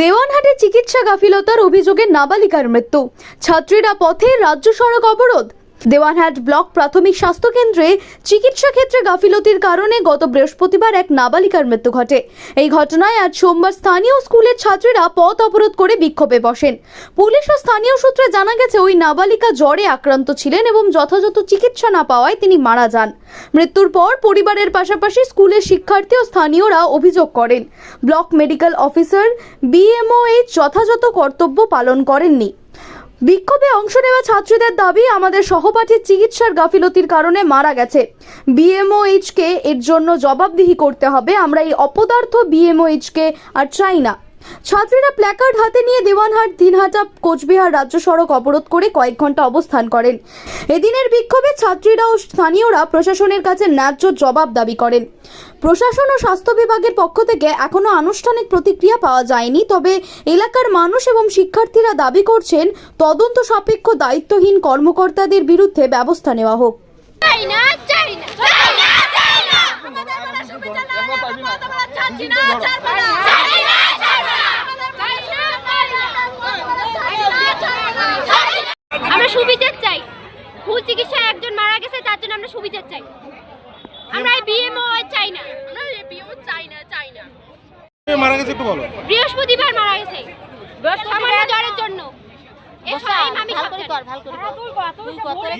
দেওয়ানহাটে চিকিৎসা গাফিলতার অভিযোগে নাবালিকার মৃত্যু। ছাত্রীরা পথে রাজ্য সড়ক অবরোধ। দেওয়ানহাট ব্লক প্রাথমিক স্বাস্থ্য কেন্দ্রে চিকিৎসা ক্ষেত্রে গাফিলতির কারণে গত বৃহস্পতিবার এক নাবালিকার মৃত্যু ঘটে। এই ঘটনায় আজ সোমবার স্থানীয় স্কুলের ছাত্রীরা পথ অবরোধ করে বিক্ষোভে বসেন। পুলিশ ও স্থানীয় সূত্রে জানা গেছে, ওই নাবালিকা জ্বরে আক্রান্ত ছিলেন এবং যথাযথ চিকিৎসা না পাওয়ায় তিনি মারা যান। মৃত্যুর পর পরিবারের পাশাপাশি স্কুলের শিক্ষার্থী ও স্থানীয়রা অভিযোগ করেন। ব্লক মেডিকেল অফিসার বিএমওএইচ যথাযথ কর্তব্য পালন করেননি। বিক্ষোভে অংশ নেওয়া ছাত্রীদের দাবি, আমাদের সহপাঠীর চিকিৎসার গাফিলতির কারণে মারা গেছে। বিএমওএইচকে এর জন্য জবাবদিহি করতে হবে। আমরা এই অপদার্থ বিএমওএইচকে আর চাই না। ছাত্রীরা প্ল্যাকার্ড হাতে নিয়ে দেওয়ানহাট, দিনহাটা, কোচবিহার রাজ্য সড়ক অবরোধ করে কয়েক ঘণ্টা অবস্থান করেন। এদিনের বিক্ষোভে ছাত্রীরা ও স্থানীয়রা প্রশাসনের কাছে ন্যায্য জবাব দাবি করেন। প্রশাসন ও স্বাস্থ্য বিভাগের পক্ষ থেকে এখনও আনুষ্ঠানিক প্রতিক্রিয়া পাওয়া যায়নি, তবে এলাকার মানুষ এবং শিক্ষার্থীরা দাবি করছেন, তদন্ত সাপেক্ষ দায়িত্বহীন কর্মকর্তাদের বিরুদ্ধে ব্যবস্থা নেওয়া হোক। না চাই না চাই না চাই না আমাদের কোনো সুবিধা না হলে আমরা কথা বলা চাচ্ছি না চাইব না চাই না চাইব না চাই না চাই না চাই না চাই না আমরা সুবিধা চাই ভুল চিকিৎসায় একজন মারা গেছে তার জন্য আমরা সুবিধা চাই। আমরা এই বিএমও চাই না। আমরা এই বিএমও চাই না চাই না। মারা গেছে একটু বলো। বৃহস্পতিবার মারা গেছে। সামান্য জ্বরের জন্য। এই সবাই আমি সব জানি।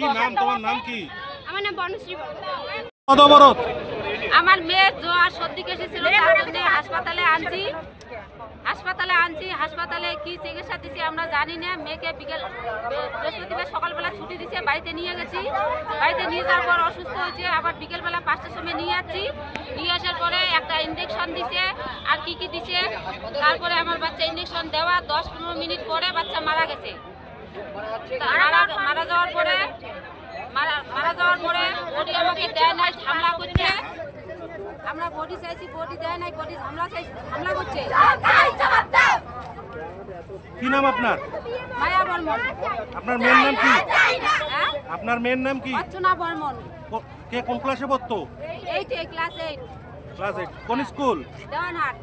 কি নাম? তোমার নাম কি? আমার নাম বনশ্রী অবরোধ আমার মেয়ে জ্বর সর্দি কেসে ছিল তার জন্য হাসপাতালে আনছি। হাসপাতালে আনছি, হাসপাতালে কি চিকিৎসা দিছি আমরা জানি না। মেয়েকে বিকেল, বৃহস্পতিবার সকালবেলা ছুটি দিছে, বাড়িতে নিয়ে গেছি। বাড়িতে নিয়ে যাওয়ার পর অসুস্থ হয়েছে, আবার বিকেলবেলা পাঁচটার সময় নিয়ে যাচ্ছি। নিয়ে আসার পরে একটা ইঞ্জেকশন দিছে, আর কি কি দিছে, তারপরে আমার বাচ্চা ইঞ্জেকশন দেওয়া, দশ পনেরো মিনিট পরে বাচ্চা মারা গেছে। মারা যাওয়ার পরে মারা যাওয়ার পরে বডি আমাকে দেয় নাই, হামলা করছে। আমরা বডি চাইছি, বডি দেয় নাই, বডি হামলা চাইছি, হামলা করছে। কি নাম আপনার? মায়া বর্মন। আপনার মেয়ের নাম কি? আপনার মেয়ের নাম কি? অর্চনা বর্মন। কে কোন ক্লাসে পড়তো? এইট ক্লাস এইট কোন স্কুল দেওয়ানহাট।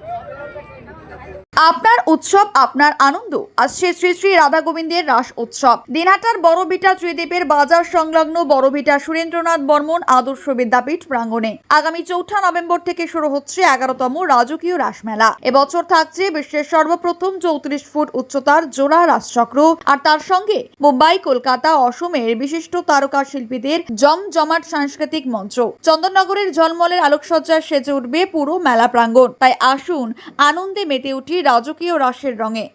আপনার উৎসব, আপনার আনন্দ। আসছে শ্রী শ্রী রাধা গোবিন্দের রাস উৎসব। দিনহাটার বড়ভিটা ত্রিদ্বীপের বাজার সংলগ্ন বড়ভিটা সুরেন্দ্রনাথ বর্মন আদর্শ বিদ্যাপীঠ প্রাঙ্গণে। আগামী চৌঠা নভেম্বর থেকে শুরু হচ্ছে এগারোতম রাজকীয় রাসমেলা এবছর থাকছে বিশ্বের সর্বপ্রথম চৌত্রিশ ফুট উচ্চতার জোড়া রাসচক্র। আর তার সঙ্গে মুম্বাই, কলকাতা, অসমের বিশিষ্ট তারকা শিল্পীদের জমজমাট সাংস্কৃতিক মঞ্চ। চন্দননগরের ঝলমলের আলোকসজ্জায় সেজে উঠবে পুরো মেলা প্রাঙ্গণ। তাই আসুন আনন্দে মেতে উঠি রাজকীয় রাসের রঙে।